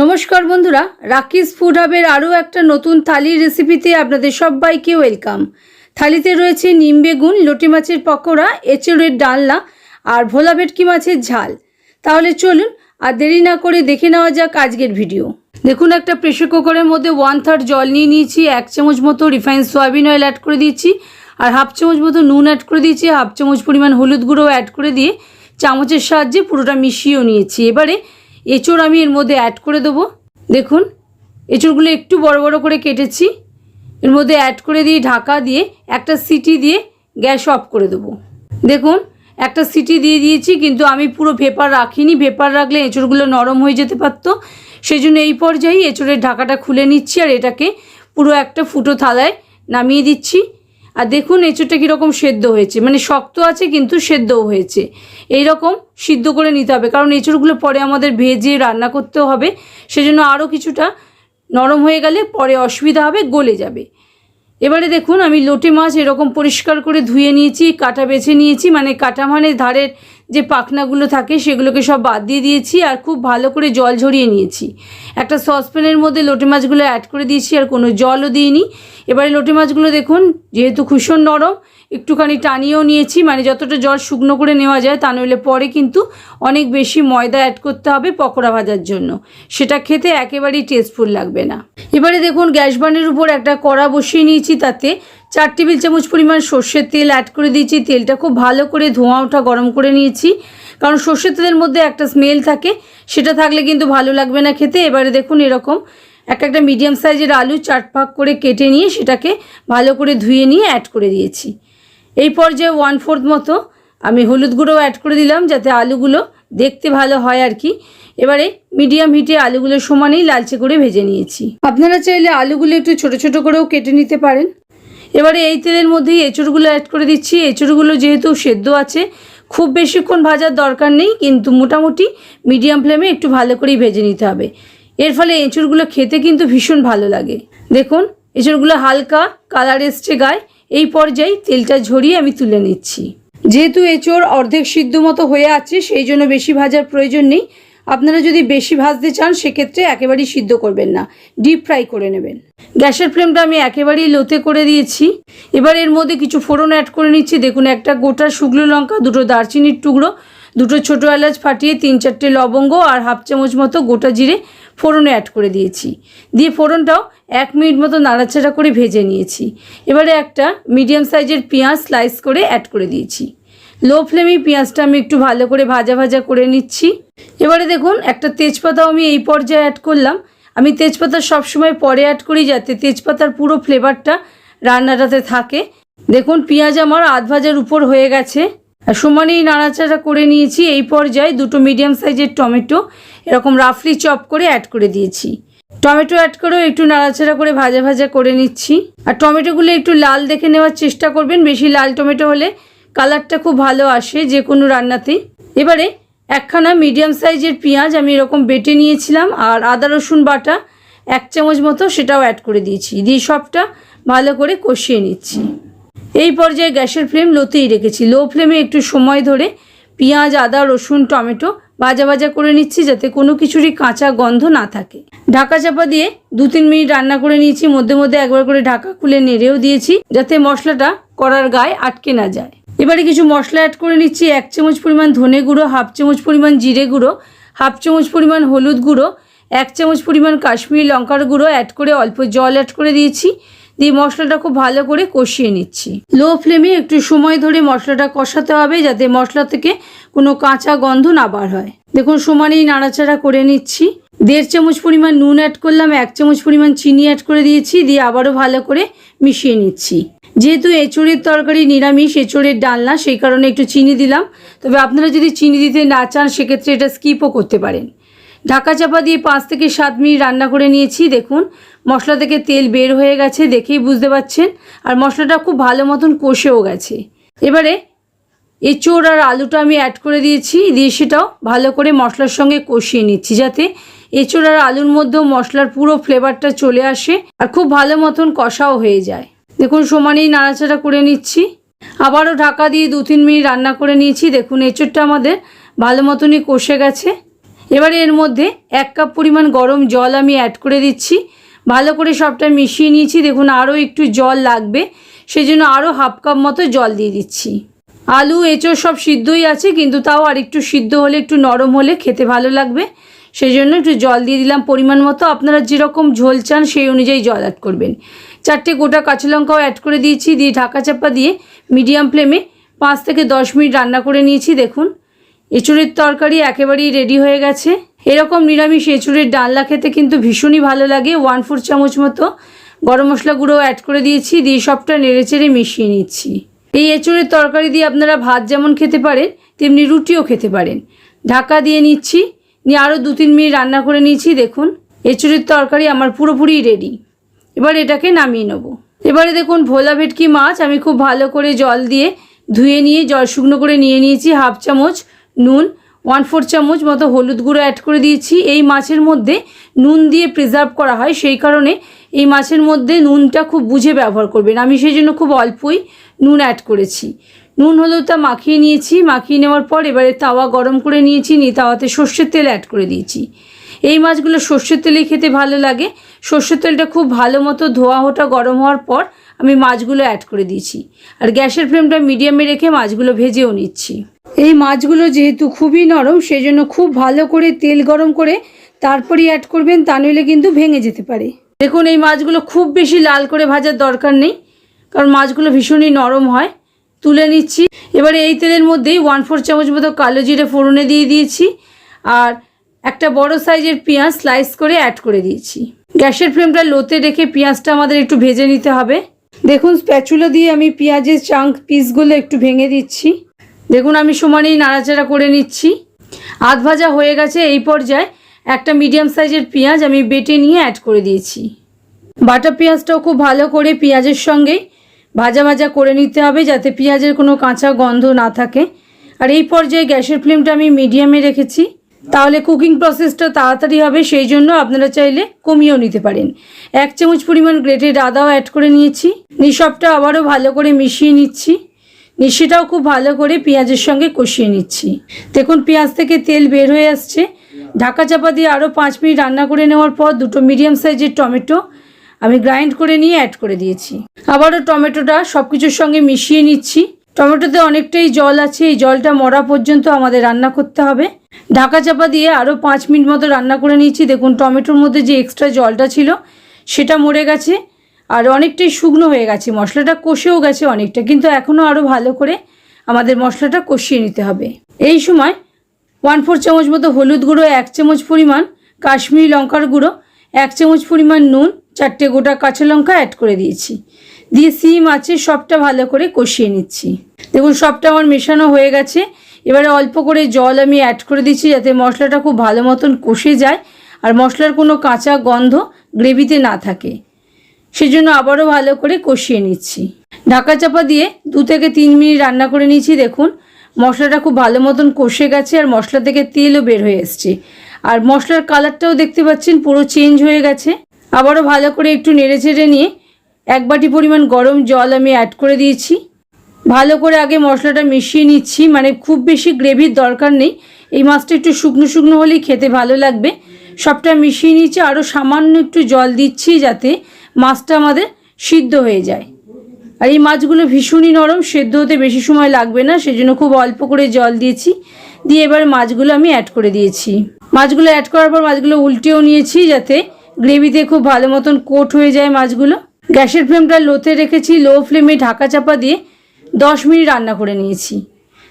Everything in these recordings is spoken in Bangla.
নমস্কার বন্ধুরা, রাকিস ফুড হাবের আরও একটা নতুন থালির রেসিপিতে আপনাদের সবাইকে ওয়েলকাম থালিতে রয়েছে নিম বেগুন, লটি মাছের পকোড়া, এঁচড়ের ডালনা আর ভোলা ভেটকি মাছের ঝাল। তাহলে চলুন আর দেরি না করে দেখে নেওয়া যাক আজকের ভিডিও দেখুন, একটা প্রেশার কুকারের মধ্যে ওয়ান থার্ড জল নিয়ে নিয়েছি, এক চামচ মতো রিফাইন সয়াবিন অয়েল অ্যাড করে দিয়েছি আর হাফ চামচ মতো নুন অ্যাড করে দিয়েছি হাফ চামচ পরিমাণ হলুদ গুঁড়ো অ্যাড করে দিয়ে চামচের সাহায্যে পুরোটা মিশিয়েও নিয়েছি। এবারে এঁচড় আমি এর মধ্যে অ্যাড করে দেবো। দেখুন, এঁচড়গুলো একটু বড় বড় করে কেটেছি। এর মধ্যে অ্যাড করে দিয়ে ঢাকা দিয়ে একটা সিটি দিয়ে গ্যাস অফ করে দেবো। দেখুন, একটা সিটি দিয়ে দিয়েছি, কিন্তু আমি পুরো ভেপার রাখিনি। ভেপার রাখলে এঁচড়গুলো নরম হয়ে যেতে পারতো। সেই জন্য এই পর্যায়ে এঁচড়ের ঢাকাটা খুলে নিচ্ছি আর এটাকে পুরো একটা ফুটো থালায় নামিয়ে দিচ্ছি। আর দেখুন, এঁচোড়টা কীরকম সেদ্ধ হয়েছে। মানে শক্ত আছে, কিন্তু সেদ্ধও হয়েছে। এই রকম সিদ্ধ করে নিতে হবে, কারণ এঁচোড়গুলো পরে আমাদের ভেজে রান্না করতেও হবে। সেজন্য আরও কিছুটা নরম হয়ে গেলে পরে অসুবিধা হবে, গলে যাবে। এবারে দেখুন, আমি লোটে মাছ এরকম পরিষ্কার করে ধুয়ে নিয়েছি, কাটা বেছে নিয়েছি। মানে কাটা মানে ধারের যে পাখনাগুলো থাকে সেগুলোকে সব বাদ দিয়ে দিয়েছি আর খুব ভালো করে জল ঝরিয়ে নিয়েছি। একটা সসপ্যানের মধ্যে লোটে মাছগুলো অ্যাড করে দিয়েছি আর কোনো জলও দিইনি। এবারে লোটে মাছগুলো দেখুন, যেহেতু ভীষণ নরম, একটুখানি টানিয়েও নিয়েছি মানে যতটা জল শুকনো করে নেওয়া যায় তা নইলে পরে কিন্তু অনেক বেশি ময়দা অ্যাড করতে হবে পকোড়া ভাজার জন্য। সেটা খেতে একেবারেই টেস্টফুল লাগবে না। এবারে দেখুন, গ্যাস বানের উপর একটা কড়া বসিয়ে নিয়েছি তাতে চার টেবিল চামচ পরিমাণ সর্ষের তেল অ্যাড করে দিয়েছি। তেলটা খুব ভালো করে ধোঁয়া ওঠা গরম করে নিয়েছি। কারণ সর্ষের তেলের মধ্যে একটা স্মেল থাকে, সেটা থাকলে কিন্তু ভালো লাগবে না খেতে। এবারে দেখুন এরকম এক একটা মিডিয়াম সাইজের আলু চার ভাগ করে কেটে নিয়ে সেটাকে ভালো করে ধুয়ে নিয়ে অ্যাড করে দিয়েছি। এই পর্যায়ে ওয়ান ফোর্থ মতো আমি হলুদ গুঁড়ো অ্যাড করে দিলাম যাতে আলুগুলো দেখতে ভালো হয় আর কি। এবারে মিডিয়াম হিটে আলুগুলো সমানেই লালচে করে ভেজে নিয়েছি। আপনারা চাইলে আলুগুলো একটু ছোট ছোট করেও কেটে নিতে পারেন। এবারে এই তেলের মধ্যেই এঁচড়গুলো অ্যাড করে দিচ্ছি। এঁচড়গুলো যেহেতু সেদ্ধ আছে, খুব বেশিক্ষণ ভাজার দরকার নেই, কিন্তু মোটামুটি মিডিয়াম ফ্লেমে একটু ভালো করেই ভেজে নিতে হবে। এর ফলে এঁচড়গুলো খেতে কিন্তু ভীষণ ভালো লাগে। দেখুন, এঁচড়গুলো হালকা কালার এসছে গায়ে। এই পর্যায়ে তেলটা ঝরিয়ে আমি তুলে নিচ্ছি। যেহেতু এঁচড় অর্ধেক সিদ্ধ মতো হয়ে আছে, সেই জন্য বেশি ভাজার প্রয়োজন নেই। আপনারা যদি বেশি ভাজতে চান, সেক্ষেত্রে একেবারেই সিদ্ধ করবেন না। ডিপ ফ্রাই করে নেবেন। গ্যাসের ফ্লেমটা আমি একেবারেই লোতে করে দিয়েছি। এবার এর মধ্যে কিছু ফোড়ন অ্যাড করে নিচ্ছি। দেখুন, একটা গোটা শুকনো লঙ্কা, দুটো দারচিনির টুকরো, দুটো ছোটো এলাচ ফাটিয়ে তিন চারটে লবঙ্গ আর হাফ চামচ মতো গোটা জিরে ফোড়নে অ্যাড করে দিয়েছি। দিয়ে ফোড়নটাও এক মিনিট মতো নাড়াচাড়া করে ভেজে নিয়েছি। এবারে একটা মিডিয়াম সাইজের পেঁয়াজ স্লাইস করে অ্যাড করে দিয়েছি। লো ফ্লেমে পেঁয়াজটা আমি একটু ভালো করে ভাজা ভাজা করে নিচ্ছি। এবারে দেখুন, একটা তেজপাতাও আমি এই পর্যায়ে অ্যাড করলাম। আমি তেজপাতা সবসময় পরে অ্যাড করি যাতে তেজপাতার পুরো ফ্লেভারটা রান্নাটাতে থাকে। দেখুন, পেঁয়াজ আমার আধ ভাজার উপর হয়ে গেছে। আর সমানেই নাড়াচাড়া করে নিয়েছি। এই পর্যায়ে দুটো মিডিয়াম সাইজের টমেটো, এরকম রাফলি চপ করে অ্যাড করে দিয়েছি। টমেটো অ্যাড করেও একটু নাড়াচাড়া করে ভাজা ভাজা করে নিচ্ছি। আর টমেটোগুলো একটু লাল দেখে নেওয়ার চেষ্টা করবেন। বেশি লাল টমেটো হলে কালারটা খুব ভালো আসে যে কোনো রান্নাতেই এবারে একখানা মিডিয়াম সাইজের পেঁয়াজ আমি এরকম বেটে নিয়েছিলাম আর আদা, রসুন বাটা এক চামচ মতো সেটাও অ্যাড করে দিয়েছি। দিয়ে সবটা ভালো করে কষিয়ে নিচ্ছি। এই পর্যায়ে গ্যাসের ফ্লেম লোতেই রেখেছি। লো ফ্লেমে একটু সময় ধরে পেঁয়াজ, আদা, রসুন, টমেটো ভাজা ভাজা করে নিচ্ছি যাতে কোনো কিছুরই কাঁচা গন্ধ না থাকে। ঢাকা চাপা দিয়ে দু তিন মিনিট রান্না করে নিয়েছি। মধ্যে মধ্যে একবার করে ঢাকা খুলে নেড়েও দিয়েছি যাতে মশলাটা কড়ার গায়ে আটকে না যায়। এবারে কিছু মশলা অ্যাড করে নিচ্ছি, এক চামচ পরিমাণ ধনে গুঁড়ো, হাফ চামচ পরিমাণ জিরে গুঁড়ো, হাফ চামচ পরিমাণ হলুদ গুঁড়ো, এক চামচ পরিমাণ কাশ্মীরি লঙ্কার গুঁড়ো অ্যাড করে অল্প জল অ্যাড করে দিয়েছি। দিয়ে মশলাটা খুব ভালো করে কষিয়ে নিচ্ছি। লো ফ্লেমে একটু সময় ধরে মশলাটা কষাতে হবে যাতে মশলা থেকে কোনো কাঁচা গন্ধ না বার হয়। দেখুন, সমানেই নাড়াচাড়া করে নিচ্ছি। দেড় চামচ পরিমাণ নুন অ্যাড করলাম, এক চামচ পরিমাণ চিনি অ্যাড করে দিয়েছি, দিয়ে আবারও ভালো করে মিশিয়ে নিচ্ছি। যেহেতু এঁচড়ের তরকারি নিরামিষ, এঁচড়ের ডালনা, সেই কারণে একটু চিনি দিলাম। তবে আপনারা যদি চিনি দিতে না চান, সেক্ষেত্রে এটা স্কিপও করতে পারেন। ঢাকা চাপা দিয়ে পাঁচ থেকে সাত মিনিট রান্না করে নিয়েছি, দেখুন। মশলা থেকে তেল বের হয়ে গেছে, দেখেই বুঝতে পাচ্ছেন। আর মশলাটা খুব ভালো মতন কষেও গেছে। এবারে এঁচোড় আর আলুটা আমি অ্যাড করে দিয়েছি, দিয়ে সেটাও ভালো করে মশলার সঙ্গে কষিয়ে নিচ্ছি, যাতে এঁচোড় আর আলুর মধ্যেও মশলার পুরো ফ্লেভারটা চলে আসে আর খুব ভালো মতন কষাও হয়ে যায়। দেখুন সমানেই নাড়াচাড়া করে নিচ্ছি। আবারও ঢাকা দিয়ে দু তিন মিনিট রান্না করে নিয়েছি। দেখুন, এঁচোড়টা আমাদের ভালো মতনই কষে গেছে। এবারে এর মধ্যে এক কাপ পরিমাণ গরম জল আমি অ্যাড করে দিচ্ছি। ভালো করে সবটা মিশিয়ে নিয়েছি। দেখুন, আরও একটু জল লাগবে। সেই জন্য আরও হাফ কাপ মতো জল দিয়ে দিচ্ছি। আলু এঁচো সব সিদ্ধই আছে, কিন্তু তাও আর একটু সিদ্ধ হলে, একটু নরম হলে খেতে ভালো লাগবে। সেই জন্য একটু জল দিয়ে দিলাম পরিমাণ মতো। আপনারা যেরকম ঝোল চান, সেই অনুযায়ী জল অ্যাড করবেন। চারটে গোটা কাঁচা লঙ্কাও অ্যাড করে দিয়েছি, দিয়ে ঢাকা চাপা দিয়ে মিডিয়াম ফ্লেমে পাঁচ থেকে দশ মিনিট রান্না করে নিয়েছি, দেখুন। এঁচুড়ের তরকারি একেবারেই রেডি হয়ে গেছে। এরকম নিরামিষ এঁচুড়ের ডালনা খেতে কিন্তু ভীষণই ভালো লাগে। ওয়ান ফোর চামচ মতো গরম মশলা গুঁড়ো অ্যাড করে দিয়েছি, দিয়ে সবটা নেড়েচেড়ে মিশিয়ে নিচ্ছি। এই এঁচুড়ের তরকারি দিয়ে আপনারা ভাত যেমন খেতে পারেন, তেমনি রুটিও খেতে পারেন। ঢাকা দিয়ে নিচ্ছি, নিয়ে আরও দু তিন মিনিট রান্না করে নিয়েছি, দেখুন। এঁচুড়ের তরকারি আমার পুরোপুরি রেডি এবার এটাকে নামিয়ে নেব। এবারে দেখুন ভোলা ভেটকি মাছ আমি খুব ভালো করে জল দিয়ে ধুয়ে নিয়ে, জল শুকনো করে নিয়ে নিয়েছি হাফ চামচ নুন ওয়ান ফোর চামচ মতো হলুদ গুঁড়ো অ্যাড করে দিয়েছি। এই মাছের মধ্যে নুন দিয়ে প্রিজার্ভ করা হয়, সেই কারণে এই মাছের মধ্যে নুনটা খুব বুঝে ব্যবহার করবেন। আমি সেই জন্য খুব অল্পই নুন অ্যাড করেছি। নুন হলুদটা মাখিয়ে নিয়েছি, মাখিয়ে নেওয়ার পর এবারে তাওয়া গরম করে নিয়েছি, নিয়ে তাওয়াতে সর্ষের তেল অ্যাড করে দিয়েছি। এই মাছগুলো সর্ষের তেলেই খেতে ভালো লাগে। সর্ষের তেলটা খুব ভালো মতো ধোয়া ওটা গরম হওয়ার পর আমি মাছগুলো অ্যাড করে দিয়েছি। আর গ্যাসের ফ্লেমটা মিডিয়ামে রেখে মাছগুলো ভেজেও নিচ্ছি। এই মাছগুলো যেহেতু খুবই নরম সেই জন্য খুব ভালো করে তেল গরম করে তারপরই অ্যাড করবেন, তা নইলে কিন্তু ভেঙে যেতে পারে। দেখুন, এই মাছগুলো খুব বেশি লাল করে ভাজার দরকার নেই, কারণ মাছগুলো ভীষণই নরম হয়। তুলে নিচ্ছি। এবারে এই তেলের মধ্যেই ওয়ান ফোর চামচ মতো কালো জিরে ফোড়নে দিয়ে দিয়েছি। আর একটা বড় সাইজের পেঁয়াজ স্লাইস করে অ্যাড করে দিয়েছি। গ্যাসের ফ্লেমটা লোতে রেখে পেঁয়াজটা আমাদের একটু ভেজে নিতে হবে। দেখুন স্প্যাচুলা দিয়ে আমি পেঁয়াজের চাঙ্ক পিসগুলো একটু ভেঙে দিচ্ছি। দেখুন, আমি সমানেই নাড়াচাড়া করে নিচ্ছি। আধ ভাজা হয়ে গেছে, এই পর্যায়ে একটা মিডিয়াম সাইজের পেঁয়াজ আমি বেটে নিয়ে অ্যাড করে দিয়েছি। বাটা পেঁয়াজটাও খুব ভালো করে পেঁয়াজের সঙ্গে ভাজা ভাজা করে নিতে হবে যাতে পেঁয়াজের কোনো কাঁচা গন্ধ না থাকে। আর এই পর্যায়ে গ্যাসের ফ্লেমটা আমি মিডিয়ামে রেখেছি। তাহলে কুকিং প্রসেসটা তাড়াতাড়ি হবে, সেই জন্য আপনারা চাইলে কমিয়েও নিতে পারেন। এক চামচ পরিমাণ গ্রেটেড আদাও অ্যাড করে নিয়েছি। নিসবটা আবারও ভালো করে মিশিয়ে নিচ্ছি। নিশিটাও খুব ভালো করে পেঁয়াজের সঙ্গে কষিয়ে নিচ্ছি। দেখুন, পেঁয়াজ থেকে তেল বের হয়ে আসছে। ঢাকা চাপা দিয়ে আরও পাঁচ মিনিট রান্না করে নেওয়ার পর দুটো মিডিয়াম সাইজের টমেটো আমি গ্রাইন্ড করে নিয়ে অ্যাড করে দিয়েছি। আবারও টমেটোটা সব কিছুর সঙ্গে মিশিয়ে নিচ্ছি। টমেটোতে অনেকটাই জল আছে, এই জলটা মরা পর্যন্ত আমাদের রান্না করতে হবে। ঢাকা চাপা দিয়ে আরও পাঁচ মিনিট মতো রান্না করে নিয়েছি। দেখুন, টমেটোর মধ্যে যে এক্সট্রা জলটা ছিল, সেটা মরে গেছে আর অনেকটাই শুকনো হয়ে গেছে। মশলাটা কষেও গেছে অনেকটা, কিন্তু এখনও আরও ভালো করে আমাদের মশলাটা কষিয়ে নিতে হবে। এই সময় ওয়ান ফোর চামচ মতো হলুদ গুঁড়ো, এক চামচ পরিমাণ কাশ্মীরি লঙ্কার গুঁড়ো, এক চামচ পরিমাণ নুন, চারটে গোটা কাঁচা লঙ্কা অ্যাড করে দিয়েছি। দিয়ে সিম আছে, সবটা ভালো করে কষিয়ে নিচ্ছি। দেখুন, সবটা আমার মেশানো হয়ে গেছে। এবারে অল্প করে জল আমি অ্যাড করে দিচ্ছি যাতে মশলাটা খুব ভালো মতন কষে যায় আর মশলার কোনো কাঁচা গন্ধ গ্রেভিতে না থাকে। সেজন্য আবারও ভালো করে কষিয়ে নিচ্ছি। ঢাকা চাপা দিয়ে দু থেকে তিন মিনিট রান্না করে নিয়েছি, দেখুন। মশলাটা খুব ভালো মতন কষে গেছে আর মশলা থেকে তেলও বের হয়ে এসছে। আর মশলার কালারটাও দেখতে পাচ্ছেন, পুরো চেঞ্জ হয়ে গেছে। আবারও ভালো করে একটু নেড়ে চেড়ে নিয়ে এক বাটি পরিমাণ গরম জল আমি অ্যাড করে দিয়েছি। ভালো করে আগে মশলাটা মিশিয়ে নিচ্ছি মানে খুব বেশি গ্রেভির দরকার নেই। এই মাছটা একটু শুকনো শুকনো হলেই খেতে ভালো লাগবে। সবটা মিশিয়ে নিচ্ছি আরও সামান্য একটু জল দিচ্ছি যাতে মাছটা আমাদের সিদ্ধ হয়ে যায়। আর এই মাছগুলো ভীষণই নরম, সেদ্ধ হতে বেশি সময় লাগবে না, সেজন্য খুব অল্প করে জল দিয়েছি। দিয়ে এবার মাছগুলো আমি অ্যাড করে দিয়েছি। মাছগুলো অ্যাড করার পর মাছগুলো উল্টেও নিয়েছি যাতে গ্রেভিতে খুব ভালো মতন কোট হয়ে যায় মাছগুলো। গ্যাসের ফ্লেমটা লোতে রেখেছি, লো ফ্লেমে ঢাকা চাপা দিয়ে দশ মিনিট রান্না করে নিয়েছি।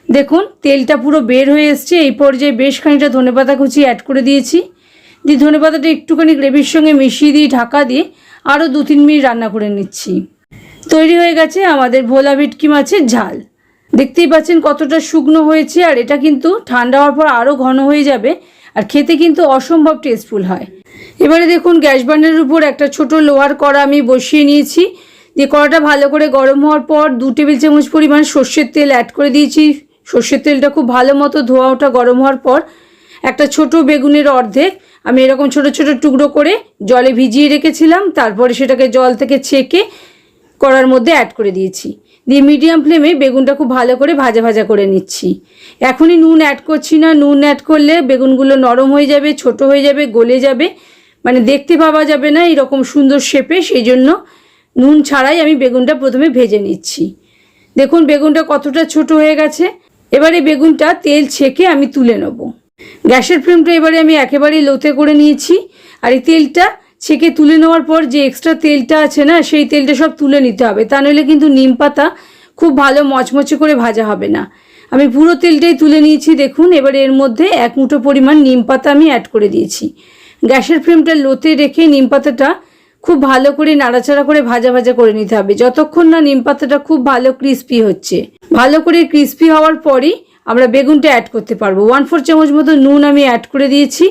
দেখুন, তেলটা পুরো বের হয়ে এসছে, এই পর্যায়ে বেশ খানিকটা ধনেপাতা কুচি অ্যাড করে দিয়েছি। দিয়ে ধনেপাতাটা একটুখানি গ্রেভির সঙ্গে মিশিয়ে দিয়ে ঢাকা দিয়ে আরও দু তিন মিনিট রান্না করে নিচ্ছি। তৈরি হয়ে গেছে আমাদের ভোলা ভেটকি মাছের ঝাল। দেখতেই পাচ্ছেন কতটা শুকনো হয়েছে আর এটা কিন্তু ঠান্ডা হওয়ার পর আরও ঘন হয়ে যাবে আর খেতে কিন্তু অসম্ভব টেস্টফুল হয়। এবারে দেখুন, গ্যাস বার্নারের উপর একটা ছোট লোহার কড়া আমি বসিয়ে নিয়েছি। দিয়ে কড়াটা ভালো করে গরম হওয়ার পর দু টেবিল চামচ পরিমাণ সর্ষের তেল অ্যাড করে দিয়েছি। সর্ষের তেলটা খুব ভালো মতো ধোয়া ওটা গরম হওয়ার পর একটা ছোট বেগুনের অর্ধেক আমি এরকম ছোট ছোট টুকরো করে জলে ভিজিয়ে রেখেছিলাম। তারপরে সেটাকে জল থেকে ছেঁকে কড়ার মধ্যে অ্যাড করে দিয়েছি। দিয়ে মিডিয়াম ফ্লেমে বেগুনটা খুব ভালো করে ভাজা ভাজা করে নিচ্ছি। এখনই নুন অ্যাড করছি না। নুন অ্যাড করলে বেগুনগুলো নরম হয়ে যাবে, ছোট হয়ে যাবে, গলে যাবে। মানে দেখতে পাওয়া যাবে না এরকম সুন্দর শেপে সেই জন্য নুন ছাড়াই আমি বেগুনটা প্রথমে ভেজে নিচ্ছি। দেখুন বেগুনটা কতটা ছোট হয়ে গেছে। এবারে বেগুনটা তেল ছেঁকে আমি তুলে নেব। গ্যাসের ফ্লেমটা এবারে আমি একেবারেই লোতে করে নিয়েছি। আর এই তেলটা ছেঁকে তুলে নেওয়ার পর যে এক্সট্রা তেলটা আছে না, সেই তেলটা সব তুলে নিতে হবে। তা নইলে কিন্তু নিম পাতা খুব ভালো মচমচে করে ভাজা হবে না। আমি পুরো তেলটাই তুলে নিয়েছি, দেখুন। এবারে এর মধ্যে এক মুঠো পরিমাণ নিম পাতা আমি অ্যাড করে দিয়েছি। গ্যাসের ফ্লেমটা লোতে রেখে নিম খুব ভালো করে নাড়াচাড়া করে ভাজা ভাজা করে নিতে হবে। যতক্ষণ না নিম খুব ভালো ক্রিস্পি হচ্ছে। ভালো করে ক্রিস্পি হওয়ার পরই আমরা বেগুনটা অ্যাড করতে পারব। ওয়ান ফোর চামচ মতো নুন আমি অ্যাড করে দিয়েছি।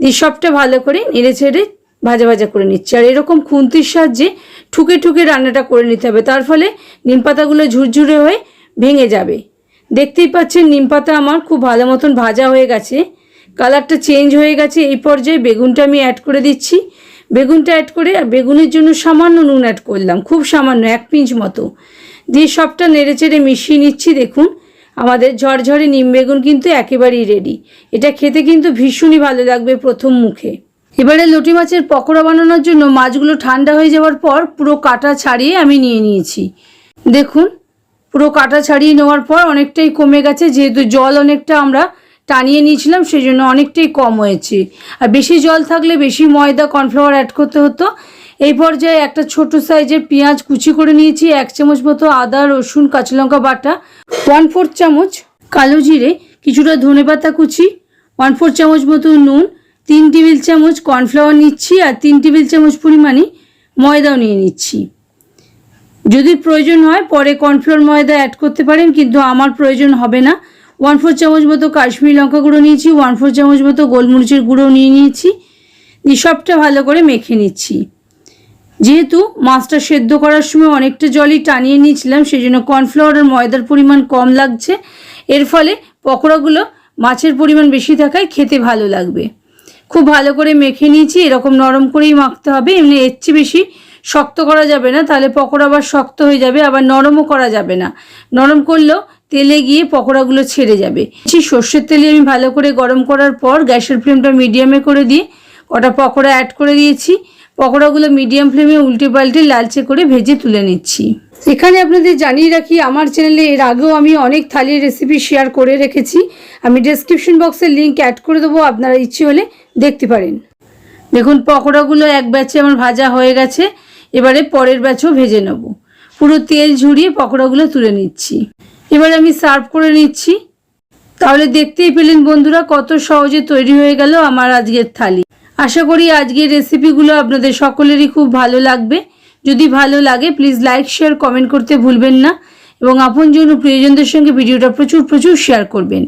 দিয়ে সবটা ভালো করে নেড়ে ছেড়ে ভাজা ভাজা করে নিচ্ছি। আর এরকম খুন্তির সাহায্যে ঠুকে ঠুকে রান্নাটা করে নিতে হবে। তার ফলে নিম পাতাগুলো ঝুরঝুরে হয়ে ভেঙে যাবে। দেখতেই পাচ্ছেন নিম পাতা আমার খুব ভালো মতন ভাজা হয়ে গেছে। কালারটা চেঞ্জ হয়ে গেছে, এই পর্যায়ে বেগুনটা আমি অ্যাড করে দিচ্ছি। বেগুনটা অ্যাড করে আর বেগুনের জন্য সামান্য নুন অ্যাড করলাম, খুব সামান্য, এক পিঞ্চ মতো। দিয়ে সবটা নেড়ে চেড়ে মিশিয়ে নিচ্ছি, দেখুন। আমাদের ঝরঝরে নিম বেগুন কিন্তু একেবারেই রেডি এটা খেতে কিন্তু ভীষণই ভালো লাগবে প্রথম মুখে। এবারে লটি মাছের পকোড়া বানানোর জন্য মাছগুলো ঠান্ডা হয়ে যাওয়ার পর পুরো কাটা ছাড়িয়ে আমি নিয়ে নিয়েছি। দেখুন, পুরো কাটা ছাড়িয়ে নেওয়ার পর অনেকটাই কমে গেছে, যেহেতু জল অনেকটা আমরা টানিয়ে নিয়েছিলাম সেই জন্য অনেকটাই কম হয়েছে। আর বেশি জল থাকলে বেশি ময়দা, কর্নফ্লাওয়ার অ্যাড করতে হতো। এই পর্যায়ে একটা ছোট সাইজের পেঁয়াজ কুচি করে নিয়েছি, এক চামচ মতো আদা, রসুন, কাঁচা লঙ্কা বাটা ওয়ান ফোর্থ চামচ কালো জিরে, কিছুটা ধনেপাতা কুচি ওয়ান ফোর চামচ মতো নুন, তিন টেবিল চামচ কর্নফ্লাওয়ার নিচ্ছি আর তিন টেবিল চামচ পরিমাণে ময়দাও নিয়ে নিচ্ছি। যদি প্রয়োজন হয়, পরে কর্নফ্লোর ময়দা অ্যাড করতে পারেন, কিন্তু আমার প্রয়োজন হবে না। ওয়ান ফোর চামচ মতো কাশ্মীর লঙ্কা গুঁড়ো নিয়েছি, ওয়ান ফোর চামচ মতো গোলমরিচের গুঁড়ো নিয়ে নিয়েছি। দিয়ে সবটা ভালো করে মেখে নিচ্ছি। যেহেতু মাছটা সেদ্ধ করার সময় অনেকটা জলই টানিয়ে নিয়েছিলাম সেই জন্য কর্নফ্লাওয়ার আর ময়দার পরিমাণ কম লাগছে। এর ফলে পকোড়াগুলো মাছের পরিমাণ বেশি থাকায় খেতে ভালো লাগবে। খুব ভালো করে মেখে নিয়েছি, এরকম নরম করেই মাখতে হবে। এমনি এর চেয়ে বেশি শক্ত করা যাবে না, তাহলে পকোড়া আবার শক্ত হয়ে যাবে, আবার নরমও করা যাবে না। নরম করলেও তেলে গিয়ে পকোড়াগুলো ছেড়ে যাবে। সর্ষের তেলে আমি ভালো করে গরম করার পর গ্যাসের ফ্লেমটা মিডিয়ামে করে দিয়ে কটা পকোড়া অ্যাড করে দিয়েছি। পকোড়াগুলো মিডিয়াম ফ্লেমে উল্টে পাল্টে লালচে করে ভেজে তুলে নিচ্ছি। এখানে আপনাদের জানিয়ে রাখি, আমার চ্যানেলে এর আগেও আমি অনেক থালির রেসিপি শেয়ার করে রেখেছি। আমি ডেসক্রিপশন বক্সে লিঙ্ক অ্যাড করে দেবো, আপনারা ইচ্ছে হলে দেখতে পারেন। দেখুন, পকোড়াগুলো এক ব্যাচে আমার ভাজা হয়ে গেছে। এবারে পরের ব্যাচও ভেজে নেব। পুরো তেল ঝুরিয়ে পকোড়াগুলো তুলে নিচ্ছি। এবার আমি সার্ভ করে নিচ্ছি। তাহলে দেখতেই পেলেন বন্ধুরা কত সহজে তৈরি হয়ে গেল আমার আজকের থালি। আশা করি আজকের রেসিপিগুলো আপনাদের সকলেরই খুব ভালো লাগবে। যদি ভালো লাগে প্লিজ লাইক শেয়ার কমেন্ট করতে ভুলবেন না এবং আপনজন ও প্রিয়জনদের সঙ্গে ভিডিওটা প্রচুর প্রচুর শেয়ার করবেন।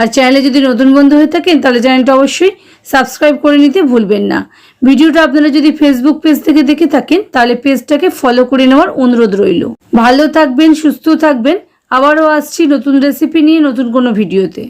আর চ্যানেলে যদি নতুন বন্ধু হয়ে থাকেন, তাহলে চ্যানেলটা অবশ্যই সাবস্ক্রাইব করে নিতে ভুলবেন না। ভিডিওটা আপনারা যদি ফেসবুক পেজ থেকে দেখে থাকেন, তাহলে পেজটাকে ফলো করে নেওয়ার অনুরোধ রইল। ভালো থাকবেন, সুস্থ থাকবেন। আবারও আসছি নতুন রেসিপি নিয়ে নতুন কোনো ভিডিওতে।